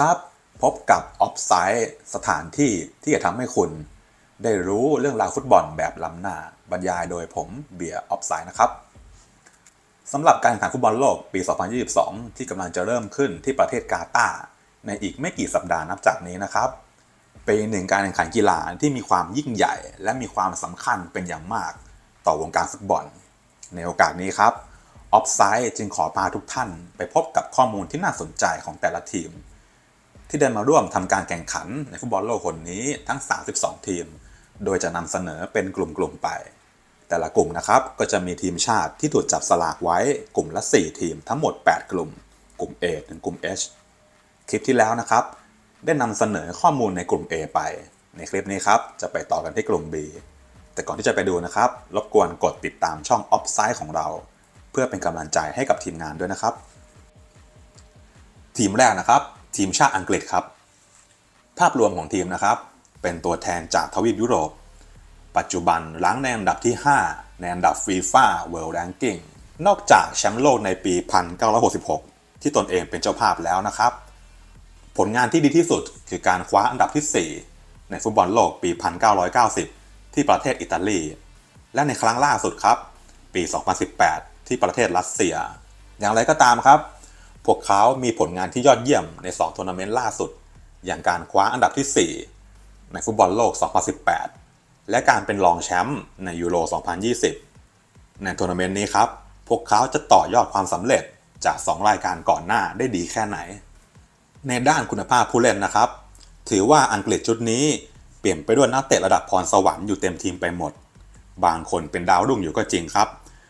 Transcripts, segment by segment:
ครับ พบกับ Offside สถานที่ที่จะทำให้คุณ ได้รู้เรื่องราวฟุตบอลแบบล้ำหน้า บรรยายโดยผมเบียร์ Offside นะครับสำหรับการแข่งขันฟุตบอลโลกปี 2022 ที่กำลังจะเริ่มขึ้นที่ประเทศกาตาร์ในอีกไม่กี่สัปดาห์นับจากนี้นะครับ เป็นหนึ่งการแข่งขันกีฬาที่มีความยิ่งใหญ่ และมีความสำคัญเป็นอย่างมาก ต่อวงการฟุตบอล ในโอกาสนี้ครับ Offside จึงขอพาทุกท่านไปพบกับข้อมูลที่น่าสนใจของแต่ละทีม ที่ได้มาร่วมทำการแข่งขันในฟุตบอลโลกคนนี้ทั้ง 32 ทีม โดยจะนำเสนอเป็นกลุ่มๆไป แต่ละกลุ่มนะครับก็จะมีทีมชาติที่ถูกจับสลากไว้กลุ่มละ 4 ทีมทั้งหมด 8 กลุ่ม กลุ่ม A ถึงกลุ่ม H คลิปที่แล้วนะครับ ได้นำเสนอข้อมูลในกลุ่ม A ไป ในคลิปนี้ครับจะไปต่อกันที่กลุ่ม B แต่ก่อนที่จะไปดูนะครับ รบกวนกดติดตามช่อง Offside ของเรา เพื่อเป็นกำลังใจให้กับทีมงานด้วยนะครับ ทีมแรกนะครับ ทีมชาติอังกฤษครับ ภาพรวมของทีมนะครับ เป็นตัวแทนจากทวีปยุโรป ปัจจุบันรั้งในอันดับที่ 5 ในอันดับ FIFA World Ranking นอกจากแชมป์โลกในปี 1966 ที่ตนเองเป็นเจ้าภาพแล้วนะครับ ผลงานที่ดีที่สุดคือการคว้าอันดับที่ 4 ในฟุตบอลโลกปี 1990 ที่ประเทศอิตาลี และในครั้งล่าสุดครับ ปี 2018 ที่ประเทศรัสเซีย อย่างไรก็ตามครับ วกเขามีผลงานที่ยอดเยี่ยมใน2ทัวร์นาเมนต์ล่าสุด อย่างการคว้าอันดับที่ 4 ในฟุตบอลโลก 2018 และการเป็นรองแชมป์ในยูโร 2020 ในทัวร์นาเมนต์นี้ครับ พวกเขาจะต่อยอดความสำเร็จจาก 2 รายการก่อนหน้าได้ดีแค่ไหน ในด้านคุณภาพผู้เล่นนะครับ ถือว่าอังกฤษชุดนี้เปลี่ยนไปด้วยนักเตะระดับพรสวรรค์อยู่เต็มทีมไปหมด บางคนเป็นดาวรุ่งอยู่ก็จริงครับ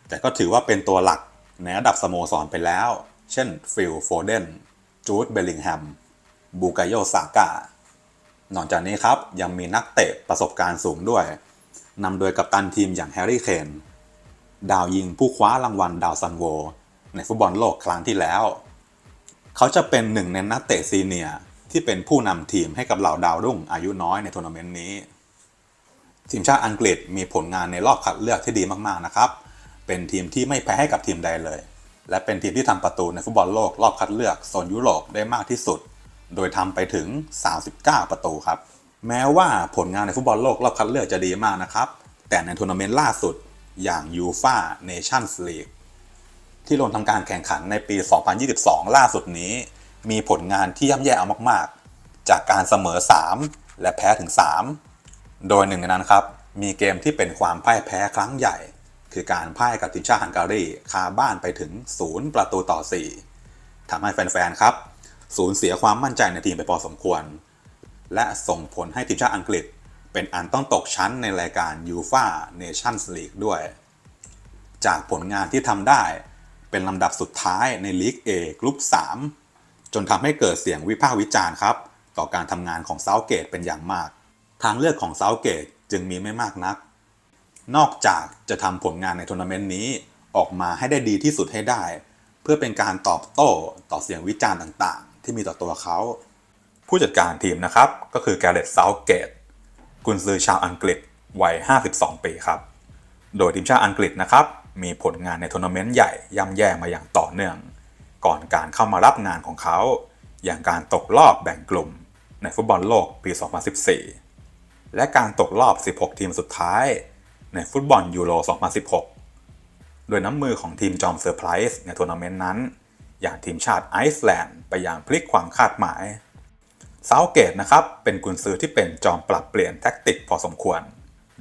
แต่ก็ถือว่าเป็นตัวหลักในระดับสโมสรไปแล้ว เช่นฟิลโฟเดนจูดเบลลิงแฮมบูกาโยซากานอกจากนี้ครับยังมีนักเตะประสบการณ์สูงด้วยนำโดยกัปตันทีมอย่างแฮร์รี่เคนดาวยิงผู้คว้ารางวัลดาวซันโว ในฟุตบอลโลกครั้งที่แล้ว เขาจะเป็นหนึ่งในนักเตะซีเนียที่เป็นผู้นำทีมให้กับเหล่าดาวรุ่งอายุน้อยในทัวร์นาเมนต์นี้ ทีมชาติอังกฤษมีผลงานในรอบคัดเลือกที่ดีมากๆนะครับ เป็นทีมที่ไม่แพ้ให้กับทีมใดเลย และเป็นทีมที่ทำประตูในฟุตบอลโลกรอบคัดเลือกโซนยุโรปได้มากที่สุด โดยทำไปถึง 39 ประตูครับ แม้ว่าผลงานในฟุตบอลโลกรอบคัดเลือกจะดีมากนะครับ แต่ในทัวร์นาเมนต์ล่าสุดอย่างยูฟาเนชั่นส์ลีกที่ลงทำการแข่งขันในปี 2022 ล่าสุดนี้ มีผลงานที่ย่ำแย่เอามาก ๆ จากการเสมอ 3 และแพ้ถึง 3 โดยหนึ่งในนั้นครับ มีเกมที่เป็นความพ่ายแพ้ครั้งใหญ่ คือการพ่ายกับทีมชาติฮังการีคาบ้านไปถึง 0 ประตูต่อ 4ทำให้แฟนๆ ครับ สูญเสียความมั่นใจในทีมไปพอสมควร และส่งผลให้ทีมชาติอังกฤษ เป็นอันต้องตกชั้นในรายการยูฟาเนชั่นส์ลีกด้วย จากผลงานที่ทำได้เป็นลำดับสุดท้ายในลีก A กรุ๊ป3จนทำให้เกิดเสียงวิพากษ์วิจารณ์ครับ ต่อการทำงานของเซาเกตเป็นอย่างมาก ทางเลือกของเซาเกตจึงมีไม่มากนัก นอกจากจะทำผลงานในทัวร์นาเมนต์นี้ออกมาให้ได้ดีที่สุดให้ได้ เพื่อเป็นการตอบโต้ต่อเสียงวิจารณ์ต่างๆ ที่มีต่อตัวเขา ผู้จัดการทีมนะครับ ก็คือแกเรตเซาเกตกุนซือชาวอังกฤษวัย 52 ปีครับ โดยทีมชาติอังกฤษนะครับ มีผลงานในทัวร์นาเมนต์ใหญ่ย่ำแย่มาอย่างต่อเนื่อง ก่อนการเข้ามารับงานของเขา อย่างการตกรอบแบ่งกลุ่ม ในฟุตบอลโลกปี 2014 และการตกรอบ 16 ทีมสุดท้าย ในฟุตบอลยูโร 2016 โดยน้ำมือของทีมจอมเซอร์ไพรส์ในทัวร์นาเมนต์นั้น อย่างทีมชาติไอซ์แลนด์ไปอย่างพลิกความคาดหมายเซาเกตนะครับเป็นกุนซือที่เป็นจอมปรับเปลี่ยนแท็กติกพอสมควร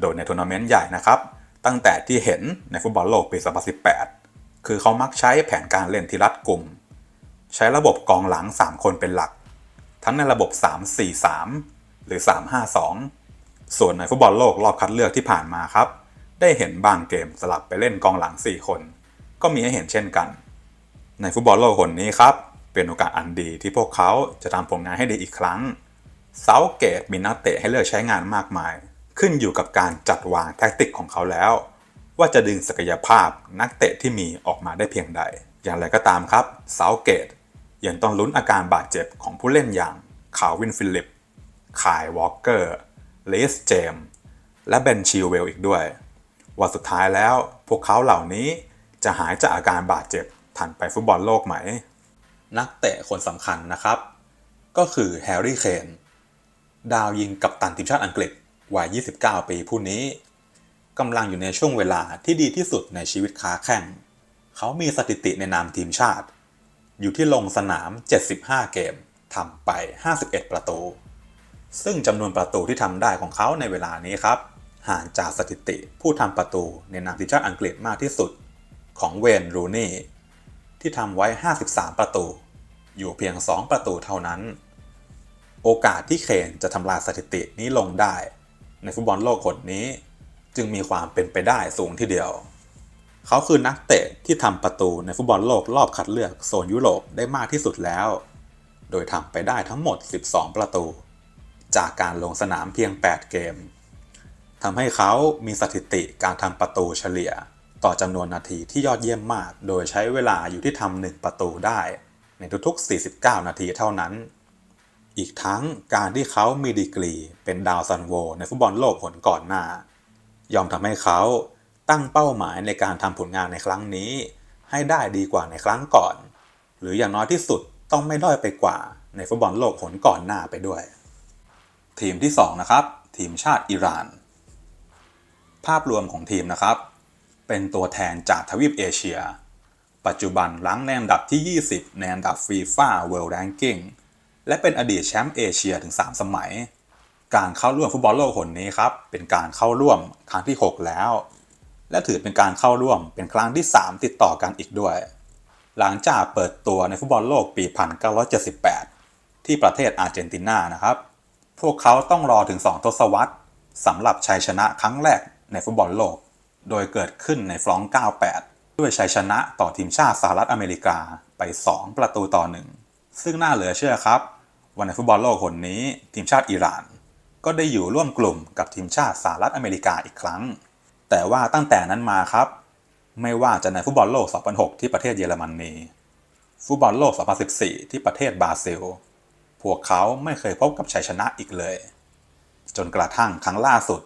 โดยในทัวร์นาเมนต์ใหญ่นะครับ ตั้งแต่ที่เห็นในฟุตบอลโลกปี 2018 คือเขามักใช้แผนการเล่นที่รัดกุม ใช้ระบบกองหลัง 3 คนเป็นหลัก ทั้งในระบบ 3-4-3 หรือ 3-5-2 ส่วนในฟุตบอลโลกรอบคัดเลือกที่ผ่านมาครับ ได้เห็นบางเกมสลับไปเล่นกองหลัง 4 คน ก็มีให้เห็นเช่นกัน ในฟุตบอลโลกคนนี้ครับ เป็นโอกาสอันดีที่พวกเขาจะทำผลงานให้ดีอีกครั้งเซาเกตมีนักเตะให้เลือกใช้งานมากมาย ขึ้นอยู่กับการจัดวางแท็กติกของเขาแล้ว ว่าจะดึงศักยภาพนักเตะที่มีออกมาได้เพียงใด อย่างไรก็ตามครับเซาเกตยังต้องลุ้นอาการบาดเจ็บของผู้เล่นอย่างคาวินฟิลิปคายวอลเกอร์ เลสเจมส์และเบนชิลเวลอีกด้วย ว่าสุดท้ายแล้วพวกเขาเหล่านี้จะหายจากอาการบาดเจ็บทันไปฟุตบอลโลกไหม นักเตะคนสำคัญนะครับก็ก็คือแฮร์รี่เคนดาวยิงกับตันทีมชาติอังกฤษวัย 29 ปีผู้นี้กำลังอยู่ในช่วงเวลาที่ดีที่สุดในชีวิตค้าแข่ง เขามีสถิติในนามทีมชาติ อยู่ที่ลงสนาม 75 เกมทำไป 51 ประตู ซึ่งจำนวนประตูที่ทำได้ของเขาในเวลานี้ครับ ห่างจากสถิติผู้ทำประตูในนามทีมชาติอังกฤษมากที่สุด ของเวนรูนี่ที่ทำไว้ 53 ประตู อยู่เพียง 2 ประตูเท่านั้น โอกาสที่เคนจะทำลายสถิตินี้ลงได้ ในฟุตบอลโลกคนนี้ จึงมีความเป็นไปได้สูงทีเดียว เขาคือนักเตะที่ทำประตูในฟุตบอลโลกรอบคัดเลือกโซนยุโรปได้มากที่สุดแล้ว โดยทำไปได้ทั้งหมด 12 ประตู จากการลงสนามเพียง 8 เกมทำให้เขามีสถิติการทำประตูเฉลี่ย ต่อจำนวนนาทีที่ยอดเยี่ยมมาก โดยใช้เวลาอยู่ที่ทำหนึ่งประตูได้ ในทุกๆ 49 นาทีเท่านั้น อีกทั้งการที่เขามีดีกรีเป็นดาวซันโว ในฟุตบอลโลกผลก่อนหน้า ยอมทำให้เขาตั้งเป้าหมายในการทำผลงานในครั้งนี้ ให้ได้ดีกว่าในครั้งก่อน หรืออย่างน้อยที่สุดต้องไม่ด้อยไปกว่าในฟุตบอลโลกผลก่อนหน้าไปด้วย ทีมที่ 2 นะครับ ทีมชาติอิหร่าน ภาพรวมของทีมนะครับ เป็นตัวแทนจากทวีปเอเชีย ปัจจุบันรั้งในอันดับที่ 20 ในอันดับฟีฟ่าเวิลด์แรงกิ้งและเป็นอดีตแชมป์เอเชียถึง 3 สมัย การเข้าร่วมฟุตบอลโลกคนนี้ครับ เป็นการเข้าร่วมครั้งที่ 6 แล้ว และถือเป็นการเข้าร่วมเป็นครั้งที่ 3 ติดต่อกันอีกด้วย หลังจากเปิดตัวในฟุตบอลโลกปี 1978 ที่ประเทศอาร์เจนตินานะครับ พวกเขาต้องรอถึง 2 ทศวรรษสำหรับชัยชนะครั้งแรกในฟุตบอลโลก โดยเกิดขึ้นในฟรองก์98 ด้วยชัยชนะต่อทีมชาติสหรัฐอเมริกาไป 2 ประตูต่อ 1 ซึ่งน่าเหลือเชื่อครับ วันในฟุตบอลโลกคนนี้ ทีมชาติอิหร่าน ก็ได้อยู่ร่วมกลุ่มกับทีมชาติสหรัฐอเมริกาอีกครั้ง แต่ว่าตั้งแต่นั้นมาครับ ไม่ว่าจะในฟุตบอลโลก 2006 ที่ประเทศเยอรมนีฟุตบอลโลก 2014 ที่ประเทศบราซิล พวกเขาไม่เคยพบกับชัยชนะอีกเลย จนกระทั่งครั้งล่าสุด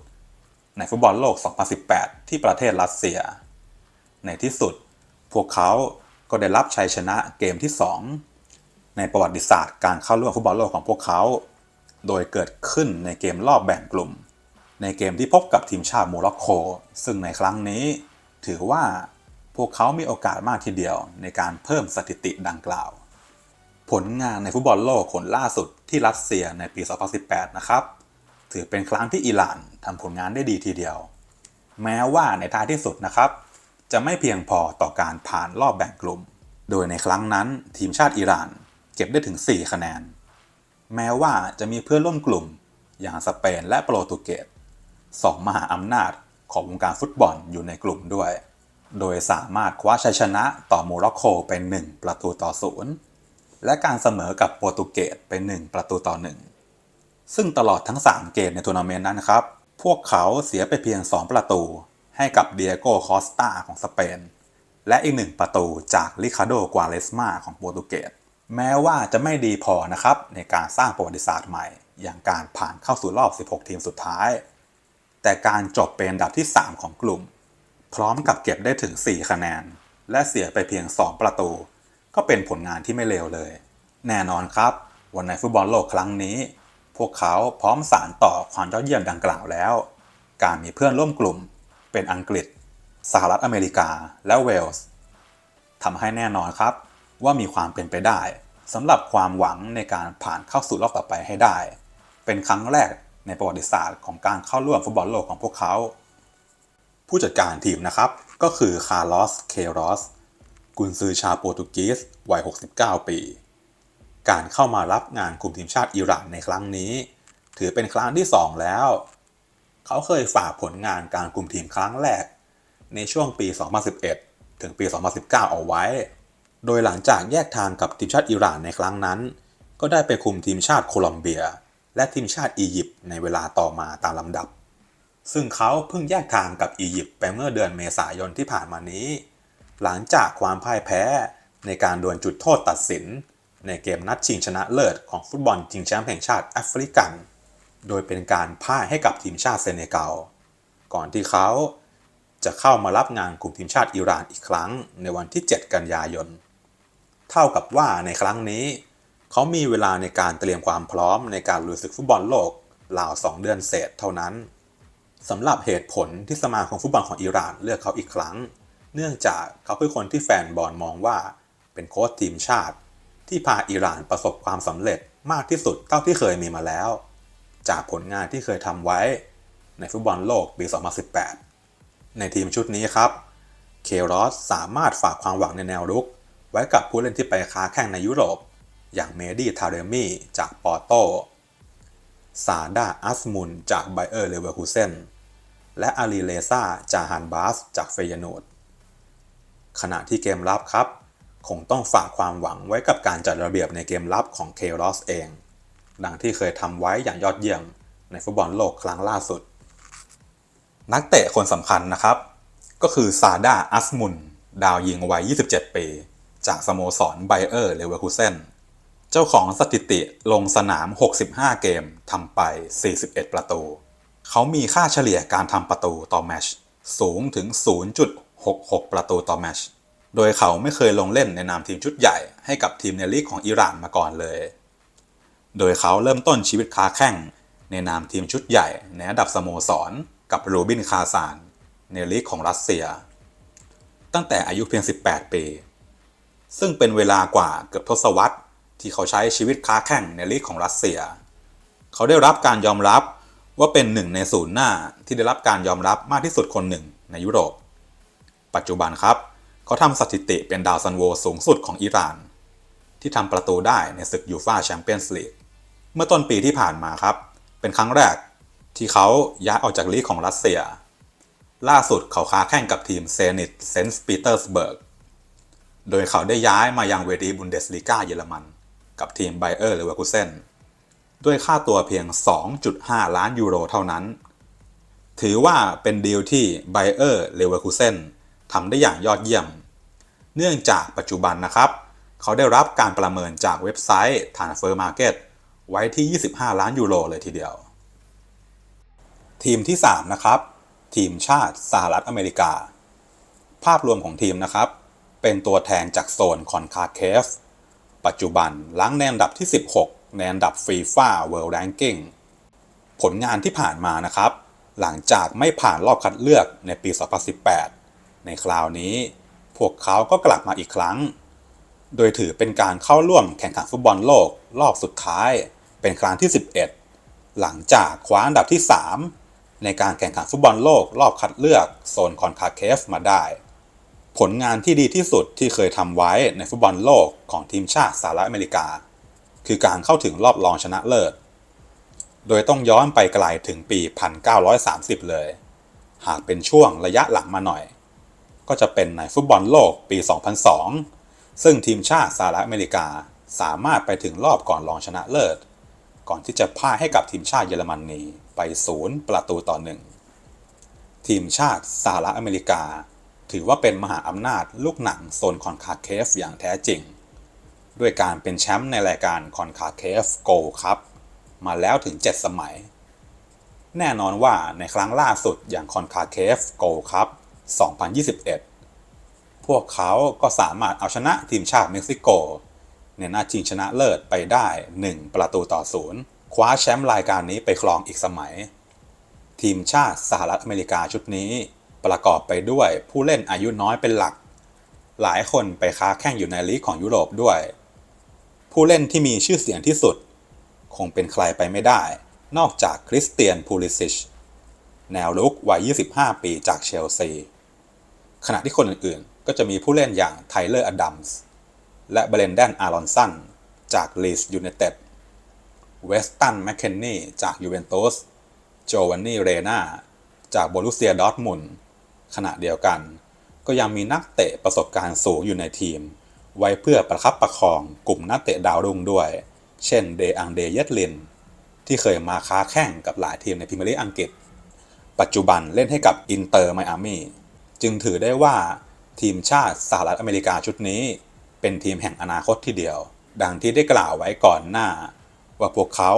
ในฟุตบอลโลก 2018 ที่ประเทศรัสเซีย ในที่สุด พวกเขาก็ได้รับชัยชนะเกมที่ 2 ในประวัติศาสตร์การเข้าร่วมฟุตบอลโลกของพวกเขา โดยเกิดขึ้นในเกมรอบแบ่งกลุ่ม ในเกมที่พบกับทีมชาติโมร็อกโก ซึ่งในครั้งนี้ ถือว่าพวกเขามีโอกาสมากทีเดียวในการเพิ่มสถิติดังกล่าว ผลงานในฟุตบอลโลกคนล่าสุดที่รัสเซียในปี 2018 นะครับ ถือเป็นครั้งที่อิหร่านทำผลงานได้ดีทีเดียว แม้ว่าในท้ายที่สุดนะครับ จะไม่เพียงพอต่อการผ่านรอบแบ่งกลุ่ม โดยในครั้งนั้นทีมชาติอิหร่านเก็บได้ถึง 4 คะแนน แม้ว่าจะมีเพื่อนร่วมกลุ่ม อย่างสเปนและโปรตุเกสสองมหาอำนาจของวงการฟุตบอลอยู่ในกลุ่มด้วย โดยสามารถคว้าชัยชนะต่อโมร็อกโกเป็น1ประตูต่อศูนย์ และการเสมอกับโปรตุเกสเป็น1ประตูต่อ 1 ซึ่งตลอดทั้ง 3 เกมในทัวร์นาเมนต์นั้นครับ พวกเขาเสียไปเพียง 2 ประตู ให้กับเดียโกคอสตาของสเปน และอีกหนึ่งประตูจากลิคาโดกวาเลสมาของโปรตุเกสแม้ว่าจะไม่ดีพอนะครับในการสร้างประวัติศาสตร์ใหม่ อย่างการผ่านเข้าสู่รอบ 16 ทีมสุดท้าย แต่การจบเป็นอันดับที่ 3 ของกลุ่ม พร้อมกับเก็บได้ถึง 4 คะแนน และเสียไปเพียง 2 ประตู ก็เป็นผลงานที่ไม่เลวเลย แน่นอนครับ วันในฟุตบอลโลกครั้งนี้ พวกเขาพร้อมสารต่อความยอดเยี่ยมดังกล่าวแล้ว การมีเพื่อนร่วมกลุ่ม เป็นอังกฤษ สหรัฐอเมริกาและเวลส์ทำให้แน่นอนครับว่ามีความเป็นไปได้สำหรับความหวังในการผ่านเข้าสู่รอบต่อไปให้ได้ เป็นครั้งแรกในประวัติศาสตร์ของการเข้าร่วมฟุตบอลโลกของพวกเขา ผู้จัดการทีมนะครับก็คือคาร์ลอส เคโรส กุนซือชาวโปรตุเกสวัย 69 ปี การเข้ามารับงานคุมทีมชาติอิหร่านในครั้งนี้ ถือเป็นครั้งที่ 2 แล้ว เขาเคยฝากผลงานการคุมทีมครั้งแรก ในช่วงปี 2011 ถึงปี 2019 เอาไว้ โดยหลังจากแยกทางกับทีมชาติอิหร่านในครั้งนั้น ก็ได้ไปคุมทีมชาติโคลอมเบีย และทีมชาติอียิปต์ในเวลาต่อมาตามลำดับ ซึ่งเขาเพิ่งแยกทางกับอียิปต์ไปเมื่อเดือนเมษายนที่ผ่านมานี้ หลังจากความพ่ายแพ้ในการดวลจุดโทษตัดสิน ในเกมนัดชิงชนะเลิศของฟุตบอลชิงแชมป์แห่งชาติแอฟริกัน โดยเป็นการพ่ายให้กับทีมชาติเซเนกัลก่อนที่เขาจะเข้ามารับงานกลุ่มทีมชาติอิหร่านอีกครั้งในวันที่ 7 กันยายน เท่ากับว่าในครั้งนี้ เขามีเวลาในการเตรียมความพร้อมในการลุยศึกฟุตบอลโลกราว 2 เดือนเศษเท่านั้นสำหรับเหตุผลที่สมาคมฟุตบอลของอิหร่านเลือกเขาอีกครั้ง เนื่องจากเขาคือคนที่แฟนบอลมองว่า เป็นโค้ชทีมชาติ ที่พาอิหร่านประสบความสำเร็จมากที่สุดเท่าที่เคยมีมาแล้ว จากผลงานที่เคยทำไว้ในฟุตบอลโลกปี 2018 ในทีมชุดนี้ครับ เครอสสามารถฝากความหวังในแนวรุก ไว้กับผู้เล่นที่ไปค้าแข่งในยุโรป อย่างเมดี้ทาเรมี่จากปอร์โตซาดาอัสมุนจากไบเออร์เลเวอร์คูเซนและอารีเลซาจาฮันบาสจากเฟยนูด ขณะที่เกมรับครับ คงต้องฝากความหวังไว้กับการจัดระเบียบในเกมรับของเครอสเอง ดังที่เคยทำไว้อย่างยอดเยี่ยมในฟุตบอลโลกครั้งล่าสุด นักเตะคนสำคัญนะครับ ก็คือซาดาอัสมุน ดาวยิงวัย 27 ปี จากสโมสรไบเออร์เลเวอร์คูเซนเจ้าของสถิติลงสนาม 65 เกมทำไป 41 ประตู เขามีค่าเฉลี่ยการทำประตูต่อแมตช์สูงถึง 6-6 ประตูต่อแมช โดยเขาไม่เคยลงเล่นในนามทีมชุดใหญ่ให้กับทีมในลีกของอิหร่านมาก่อนเลย โดยเขาเริ่มต้นชีวิตค้าแข่งในนามทีมชุดใหญ่ในระดับสโมสร กับรูบินคาซาน ในลีกของรัสเซีย ตั้งแต่อายุเพียง 18 ปี ซึ่งเป็นเวลากว่าเกือบทศวรรษที่เขาใช้ชีวิตค้าแข่งในลีกของรัสเซีย เขาได้รับการยอมรับว่าเป็นหนึ่งในศูนย์หน้าที่ได้รับการยอมรับมากที่สุดคนหนึ่งในยุโรป ปัจจุบันครับ เขาทำสถิติเป็นดาวซันโวสูงสุดของอิหร่าน ที่ทำประตูได้ในศึกยูฟาแชมเปี้ยนส์ลีกเมื่อต้นปีที่ผ่านมาครับ เป็นครั้งแรกที่เขาย้ายออกจากลีกของรัสเซีย ล่าสุดเขาค้าแข่งกับทีมเซนิตเซนต์ปีเตอร์สเบิร์ก โดยเขาได้ย้ายมายังเวทีบุนเดสลีกาเยอรมัน กับทีมไบเออร์เลเวอร์คูเซนด้วยค่าตัวเพียง 2.5 ล้านยูโรเท่านั้น ถือว่าเป็นดีลที่ไบเออร์เลเวอร์คูเซน ทำได้อย่างยอดเยี่ยม เนื่องจากปัจจุบันนะครับ เขาได้รับการประเมินจากเว็บไซต์ Transfer Market ไว้ที่ 25 ล้านยูโรเลยทีเดียว ทีมที่ 3 นะครับ ทีมชาติสหรัฐอเมริกา ภาพรวมของทีมนะครับ เป็นตัวแทนจากโซนคอนคาเคฟปัจจุบันล้างในอันดับที่ 16 ในอันดับฟีฟ่าเวิลด์แรงกิ้งผลงานที่ผ่านมานะครับ หลังจากไม่ผ่านรอบคัดเลือกในปี 2018 ในคราวนี้ พวกเขาก็กลับมาอีกครั้ง โดยถือเป็นการเข้าร่วมแข่งขันฟุตบอลโลกรอบสุดท้าย เป็นครั้งที่ 11 หลังจากคว้าอันดับที่ 3 ในการแข่งขันฟุตบอลโลกรอบคัดเลือกโซนคอนคาเคฟมาได้ ผลงานที่ดีที่สุดที่เคยทำไว้ในฟุตบอลโลกของทีมชาติสหรัฐอเมริกา คือการเข้าถึงรอบรองชนะเลิศโดยต้องย้อนไปไกลถึงปี 1930 เลย หากเป็นช่วงระยะหลังมาหน่อย ก็จะเป็นในฟุตบอลโลกปี 2002 ซึ่งทีมชาติสหรัฐอเมริกาสามารถไปถึงรอบก่อนรองชนะเลิศ ก่อนที่จะพ่ายให้กับทีมชาติเยอรมนนีไปศูนย์ประตูต่อหนึ่งทีมชาติสหรัฐอเมริกา ถือว่าเป็นมหาอำนาจลูกหนังโซนคอนคาเคฟอย่างแท้จริง ด้วยการเป็นแชมป์ในรายการคอนคาเคฟโกลครับ มาแล้วถึง 7 สมัย แน่นอนว่าในครั้งล่าสุดอย่างคอนคาเคฟโกลครับ 2021 พวกเขาก็สามารถเอาชนะทีมชาติเม็กซิโก ในนัดชิงชนะเลิศไปได้ 1 ประตูต่อศูนย์คว้าแชมป์รายการนี้ไปครองอีกสมัย ทีมชาติสหรัฐอเมริกาชุดนี้ ประกอบไปด้วยผู้เล่นอายุน้อยเป็นหลัก หลายคนไปค้าแข่งอยู่ในลีกของยุโรปด้วย ผู้เล่นที่มีชื่อเสียงที่สุด คงเป็นใครไปไม่ได้ นอกจากคริสเตียนพูลิซิชแนวลุกวัย 25 ปีจากเชลซี ขณะที่คนอื่นๆ ก็จะมีผู้เล่นอย่างไทเลอร์อดัมส์และเบรนแดนอารอนสันจากลีสยูไนเต็ด เวสตันแมคเคนนี่จากยูเวนตุส โจวานนี่เรนาจากโบรุเซียดอร์ทมุนขณะเดียวกัน ก็ยังมีนักเตะประสบการณ์สูงอยู่ในทีม ไว้เพื่อประคับประคองกลุ่มนักเตะดาวรุ่งด้วย เช่นเดอังเดเยตลิน ที่เคยมาค้าแข่งกับหลายทีมในพรีเมียร์ลีกอังกฤษ ปัจจุบันเล่นให้กับอินเตอร์ไมอามี่ จึงถือได้ว่าทีมชาติสหรัฐอเมริกาชุดนี้ เป็นทีมแห่งอนาคตที่เดียว ดังที่ได้กล่าวไว้ก่อนหน้า ว่าพวกเขา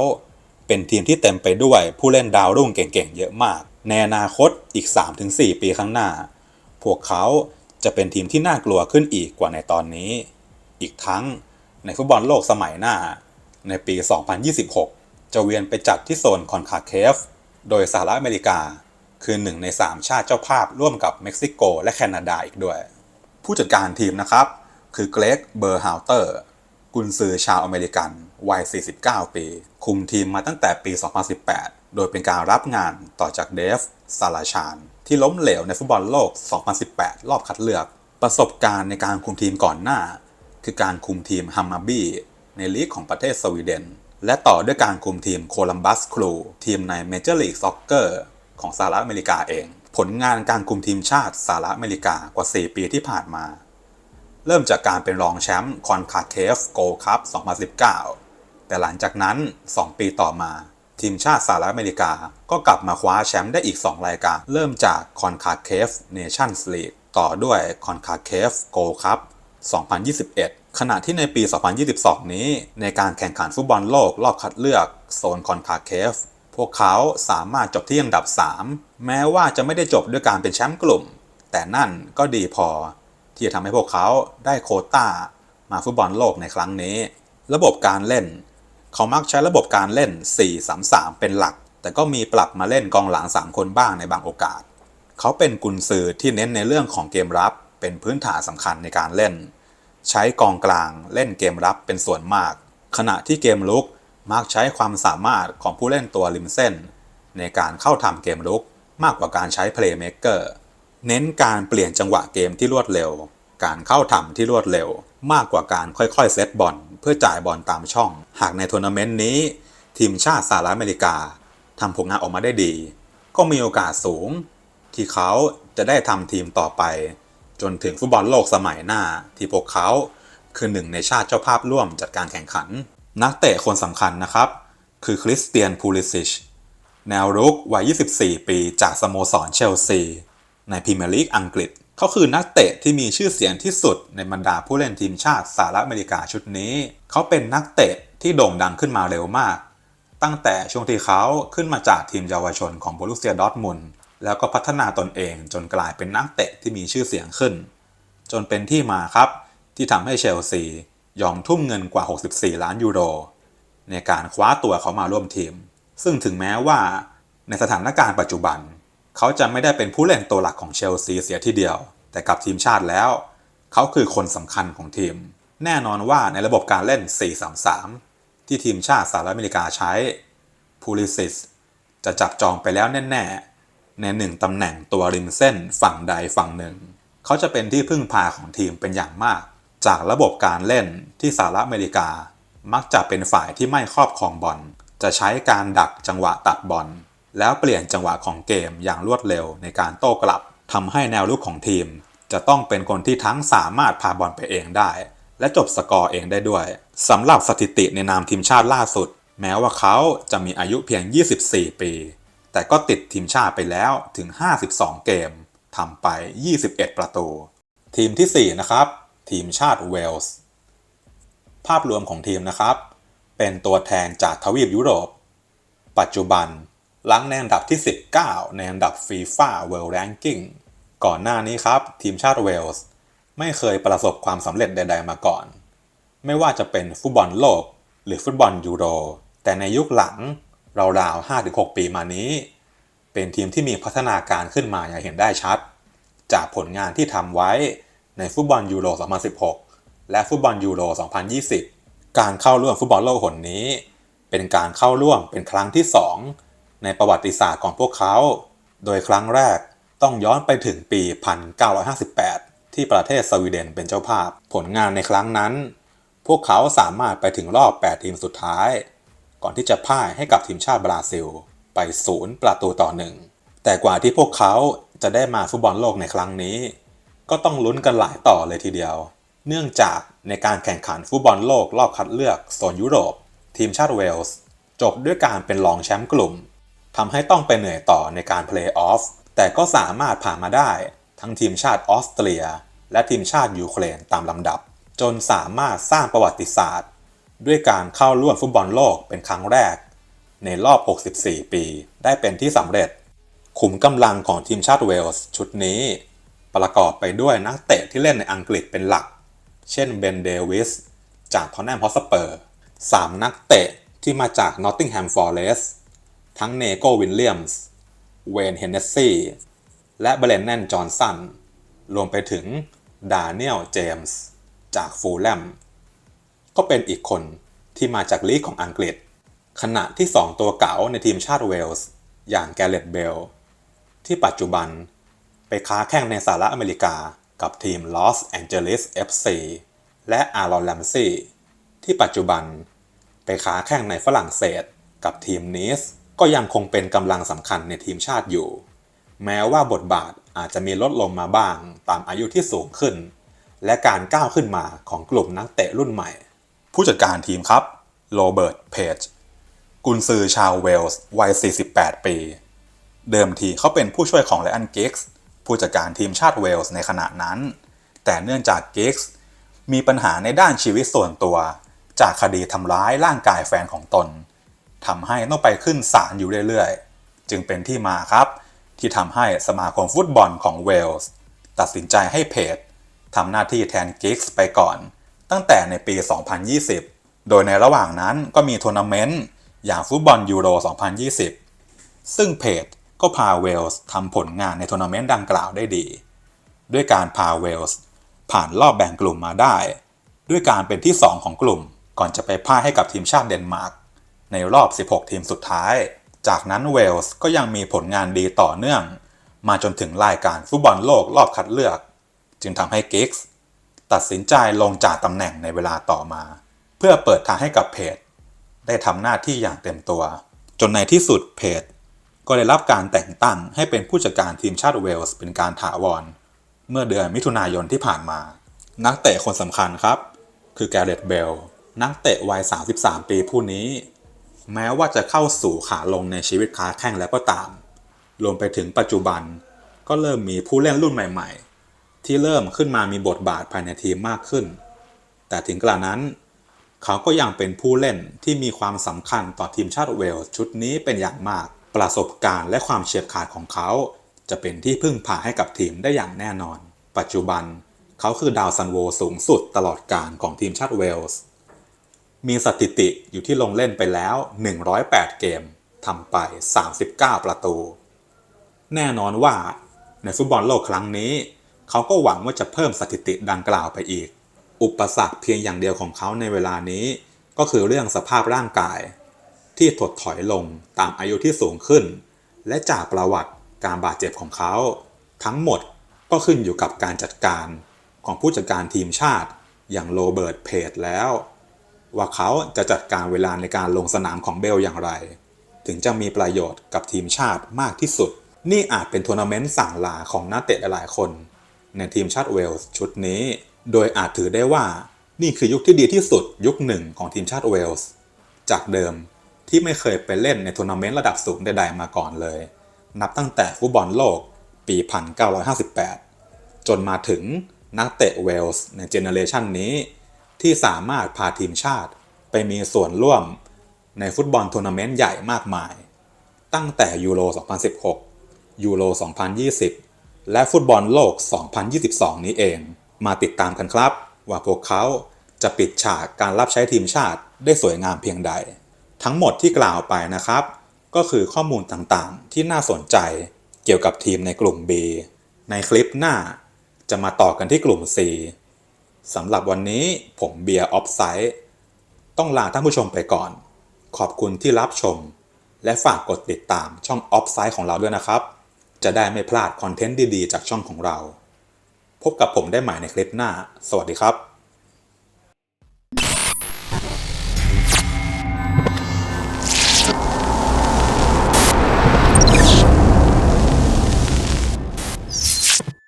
เป็นทีมที่เต็มไปด้วยผู้เล่นดาวรุ่งเก่งๆเยอะมาก ในอนาคตอีก 3-4 ปีข้างหน้า พวกเขาจะเป็นทีมที่น่ากลัวขึ้นอีกกว่าในตอนนี้ อีกทั้งในฟุตบอลโลกสมัยหน้า ในปี 2026 จะเวียนไปจัดที่โซนคอนคาเคฟ โดยสหรัฐอเมริกา คือหนึ่งใน 3 ชาติเจ้าภาพร่วมกับเม็กซิโก และแคนาดาอีกด้วย ผู้จัดการทีมนะครับ คือเกรกเบอร์ฮาวเตอร์กุนซือชาวอเมริกัน วัย 49 ปี คุมทีมมาตั้งแต่ปี 2018 โดยเป็นการรับงานต่อจากเดฟซาลาชาน ที่ล้มเหลวในฟุตบอลโลก 2018 รอบคัดเลือก ประสบการณ์ในการคุมทีมก่อนหน้า คือการคุมทีมฮัมมาบีในลีกของประเทศสวีเดน และต่อด้วยการคุมทีมโคลัมบัสครูทีมในเมเจอร์ลีกซ็อกเกอร์ ของสหรัฐอเมริกาเอง ผลงานการคุมทีมชาติสหรัฐอเมริกากว่า 4 ปีที่ผ่านมา เริ่มจากการเป็นรองแชมป์คอนคาเคฟโกลคัพ2019 แต่หลังจากนั้น 2 ปีต่อมาทีมชาติสหรัฐอเมริกาก็กลับมาคว้าแชมป์ได้อีก 2 รายการ เริ่มจากคอนคาเคฟเนชั่นส์ลีกต่อด้วยคอนคาเคฟโกลคัพ2021 ขณะที่ในปี 2022 นี้ ในการแข่งขันฟุตบอลโลกรอบคัดเลือกโซนคอนคาเคฟ พวกเขาสามารถจบที่อันดับ 3 แม้ว่าจะไม่ได้จบด้วยการเป็นแชมป์กลุ่ม แต่นั่นก็ดีพอ ที่จะทำให้พวกเขาได้โคต้า มาฟุตบอลโลกในครั้งนี้ ระบบการเล่น เขามักใช้ระบบการเล่น 4-3-3 เป็นหลัก แต่ก็มีปรับมาเล่นกองหลัง 3 คนบ้างในบางโอกาส เขาเป็นกุนซือที่เน้นในเรื่องของเกมรับ เป็นพื้นฐานสำคัญในการเล่น ใช้กองกลางเล่นเกมรับเป็นส่วนมาก ขณะที่เกมลุก มักใช้ความสามารถของผู้เล่นตัวริมเส้น ในการเข้าทำเกมลุกมากกว่าการใช้เพลย์เม k เกอร์เน้นการเปลี่ยนจังหวะเกมที่รวดเร็ว การเข้าทำที่รวดเร็ว มากกว่าการค่อยๆเซตบอลเพื่อจ่ายบอลตามช่อง หากในทัวร์นาเมนต์นี้ ทีมชาติสหรัฐอเมริกาทำผลงานออกมาได้ดี ก็มีโอกาสสูง ที่เขาจะได้ทำทีมต่อไป จนถึงฟุตบอลโลกสมัยหน้า ที่พวกเขาคือหนึ่งในชาติเจ้าภาพร่วมจัดการแข่งขัน นักเตะคนสำคัญนะครับ คือคริสเตียนพูลิซิชแนวรุกวัย 24 ปีจากสโมสรเชลซีในพรีเมียร์ลีกอังกฤษ เขาคือนักเตะที่มีชื่อเสียงที่สุดในบรรดาผู้เล่นทีมชาติสหรัฐอเมริกาชุดนี้ เขาเป็นนักเตะที่โด่งดังขึ้นมาเร็วมาก ตั้งแต่ช่วงที่เขาขึ้นมาจากทีมเยาวชนของบรุเซียดอทมุนแล้วก็พัฒนาตนเองจนกลายเป็นนักเตะที่มีชื่อเสียงขึ้น จนเป็นที่มาครับที่ทำให้เชลซี ยอมทุ่มเงินกว่า 64 ล้านยูโร ในการคว้าตัวเขามาร่วมทีม ซึ่งถึงแม้ว่าในสถานการณ์ปัจจุบัน เขาจะไม่ได้เป็นผู้เล่นตัวหลักของเชลซีเสียทีเดียว แต่กับทีมชาติแล้ว เขาคือคนสำคัญของทีม แน่นอนว่าในระบบการเล่น 4-3-3 ที่ทีมชาติสหรัฐอเมริกาใช้พูลิซิสจะจับจองไปแล้วแน่ ๆ ในหนึ่งตำแหน่งตัวริมเส้นฝั่งใดฝั่งหนึ่ง เขาจะเป็นที่พึ่งพาของทีมเป็นอย่างมาก จากระบบการเล่นที่สหรัฐอเมริกา มักจะเป็นฝ่ายที่ไม่ครอบครองบอล จะใช้การดักจังหวะตัดบอล แล้วเปลี่ยนจังหวะของเกมอย่างรวดเร็วในการโต้กลับทำให้แนวลุกของทีม จะต้องเป็นคนที่ทั้งสามารถพาบอลไปเองได้ และจบสกอร์เองได้ด้วยสำหรับสถิติในนามทีมชาติล่าสุด แม้ว่าเขาจะมีอายุเพียง 24 ปี แต่ก็ติดทีมชาติไปแล้วถึง 52 เกมทำไป 21 ประตู ทีมทีสี่4 นะครับ ทีมชาติเวลส์ ภาพรวมของทีมนะครับ เป็นตัวแทนจากทวีปยุโรป ปัจจุบันลังในอันดับที่ 19 ในอันดับ FIFA World Ranking ก่อนหน้านี้ครับ ทีมชาติเวลส์ ไม่เคยประสบความสำเร็จใด ๆ มาก่อน ไม่ว่าจะเป็นฟุตบอลโลก หรือฟุตบอลยูโร แต่ในยุคหลังราวๆ5-6 ปีมานี้ เป็นทีมที่มีพัฒนาการขึ้นมาอย่างเห็นได้ชัด จากผลงานที่ทำไว้ ในฟุตบอลยูโร 2016 และฟุตบอลยูโร 2020 การเข้าร่วมฟุตบอลโลกหนนี้ เป็นการเข้าร่วมเป็นครั้งที่ 2 ในประวัติศาสตร์ของพวกเขา โดยครั้งแรกต้องย้อนไปถึงปี 1958 ที่ประเทศสวีเดนเป็นเจ้าภาพ ผลงานในครั้งนั้น พวกเขาสามารถไปถึงรอบ 8 ทีมสุดท้าย ก่อนที่จะพ่ายให้กับทีมชาติบราซิล ไปศูนย์ประตูต่อหนึ่งแต่กว่าที่พวกเขาจะได้มาฟุตบอลโลกในครั้งนี้ ก็ต้องลุ้นกันหลายต่อเลยทีเดียว เนื่องจากในการแข่งขันฟุตบอลโลกรอบคัดเลือกโซนยุโรป ทีมชาติเวลส์ จบด้วยการเป็นรองแชมป์กลุ่มทำให้ต้องไปเหนื่อยต่อในการเพลย์ออฟแต่ก็สามารถผ่านมาได้ ทั้งทีมชาติออสเตรีย และทีมชาติยูเครนตามลำดับ จนสามารถสร้างประวัติศาสตร์ ด้วยการเข้าร่วมฟุตบอลโลกเป็นครั้งแรก ในรอบ 64 ปี ได้เป็นที่สำเร็จ ขุมกำลังของทีมชาติเวลส์ชุดนี้ ประกอบไปด้วยนักเตะที่เล่นในอังกฤษเป็นหลัก เช่นเบนเดวิสจากทอนแนมฮอสเปอร์3นักเตะที่มาจาก Nottingham Forest ทั้งเนโกวินเลียมส์เวนเฮนเนสซี่และเบรนแนนจอห์นสันรวมไปถึงดานิเอลเจมส์จากฟูลแลมก็เป็นอีกคนที่มาจากลีกของอังกฤษ ขณะที่ 2 ตัวเก๋าในทีมชาติเวลส์ อย่างแกเรตเบล ที่ปัจจุบัน ไปค้าแข่งในสหรัฐอเมริกากับทีมลอสแองเจลิส FC และอารอนแลมซี่ที่ปัจจุบันไปค้าแข่งในฝรั่งเศสกับทีมนีสก็ยังคงเป็นกำลังสำคัญในทีมชาติอยู่ แม้ว่าบทบาทอาจจะมีลดลงมาบ้างตามอายุที่สูงขึ้น และการก้าวขึ้นมาของกลุ่มนักเตะรุ่นใหม่ ผู้จัดการทีมครับโรเบิร์ตเพจกุนซือชาวเวลส์วัย 48 ปี เดิมทีเขาเป็นผู้ช่วยของไลอันเกิกส์ ผู้จัดการทีมชาติเวลส์ในขณะนั้น แต่เนื่องจากกิกส์มีปัญหาในด้านชีวิตส่วนตัว จากคดีทำร้ายร่างกายแฟนของตนทำให้ต้องไปขึ้นศาลอยู่เรื่อยๆ จึงเป็นที่มาครับ ที่ทำให้สมาคมฟุตบอลของเวลส์ตัดสินใจให้เพจทำหน้าที่แทนกิกส์ไปก่อน ตั้งแต่ในปี 2020 โดยในระหว่างนั้นก็มีทัวร์นาเมนต์อย่างฟุตบอลยูโร 2020 ซึ่งเพจ ก็พาเวลส์ทำผลงานในทัวร์นาเมนต์ดังกล่าวได้ดี ด้วยการพาเวลส์ผ่านรอบแบ่งกลุ่มมาได้ ด้วยการเป็นที่ 2 ของกลุ่มก่อนจะไปพ่ายให้กับทีมชาติเดนมาร์กในรอบ 16 ทีมสุดท้าย จากนั้นเวลส์ก็ยังมีผลงานดีต่อเนื่อง มาจนถึงรายการฟุตบอลโลกรอบคัดเลือก จึงทำให้กิกส์ตัดสินใจลงจากตำแหน่งในเวลาต่อมา เพื่อเปิดทางให้กับเพจได้ทำหน้าที่อย่างเต็มตัว จนในที่สุดเพจ ก็ได้รับการแต่งตั้งให้เป็นผู้จัดการทีมชาติเวลส์เป็นการถาวร เมื่อเดือนมิถุนายนที่ผ่านมา นักเตะคนสำคัญครับ คือแกเรตเบลนักเตะวัย 33 ปีผู้นี้ แม้ว่าจะเข้าสู่ขาลงในชีวิตค้าแข่งแล้วก็ตาม รวมไปถึงปัจจุบัน ก็เริ่มมีผู้เล่นรุ่นใหม่ ๆ ที่เริ่มขึ้นมามีบทบาทภายในทีมมากขึ้น แต่ถึงกระนั้น เขาก็ยังเป็นผู้เล่นที่มีความสำคัญต่อทีมชาติเวลส์ชุดนี้เป็นอย่างมาก ประสบการณ์และความเฉียบขาดของเขา จะเป็นที่พึ่งพาให้กับทีมได้อย่างแน่นอน ปัจจุบัน เขาคือดาวซันโวสูงสุดตลอดการของทีมชาติเวลส์ มีสถิติอยู่ที่ลงเล่นไปแล้ว 108 เกมทำไป 39 ประตู แน่นอนว่าในฟุตบอลโลกครั้งนี้ เขาก็หวังว่าจะเพิ่มสถิติดังกล่าวไปอีก อุปสรรคเพียงอย่างเดียวของเขาในเวลานี้ ก็คือเรื่องสภาพร่างกาย ที่ถดถอยลงตามอายุที่สูงขึ้น และจากประวัติการบาดเจ็บของเขา ทั้งหมดก็ขึ้นอยู่กับการจัดการของผู้จัดการทีมชาติอย่างโรเบิร์ตเพจแล้ว ว่าเขาจะจัดการเวลาในการลงสนามของเบลอย่างไร ถึงจะมีประโยชน์กับทีมชาติมากที่สุด นี่อาจเป็นทัวร์นาเมนต์สั่งลาของนักเตะหลายคน ในทีมชาติเวลส์ชุดนี้ โดยอาจถือได้ว่านี่คือยุคที่ดีที่สุดยุคหนึ่งของทีมชาติเวลส์จากเดิม ที่ไม่เคยไปเล่นในทัวร์นาเมนต์ระดับสูงใดๆมาก่อนเลย นับตั้งแต่ฟุตบอลโลกปี 1958 จนมาถึงนักเตะเวลส์ในเจเนอเรชันนี้ ที่สามารถพาทีมชาติไปมีส่วนร่วมในฟุตบอลทัวร์นาเมนต์ใหญ่มากมาย ตั้งแต่ยูโร 2016 ยูโร 2020 และฟุตบอลโลก 2022 นี้เอง มาติดตามกันครับ ว่าพวกเขาจะปิดฉากการรับใช้ทีมชาติได้สวยงามเพียงใด ทั้งหมดที่กล่าวไปนะครับ ก็คือข้อมูลต่างๆ ที่น่าสนใจเกี่ยวกับทีมในกลุ่ม B ในคลิปหน้า จะมาต่อกันที่กลุ่ม C สำหรับวันนี้ผมเบียร์ออฟไซด์ต้องลาท่านผู้ชมไปก่อน ขอบคุณที่รับชม และฝากกดติดตามช่องออฟไซด์ของเราด้วยนะครับ จะได้ไม่พลาดคอนเทนต์ดีๆ จากช่องของเรา พบกับผมได้ใหม่ในคลิปหน้า สวัสดีครับ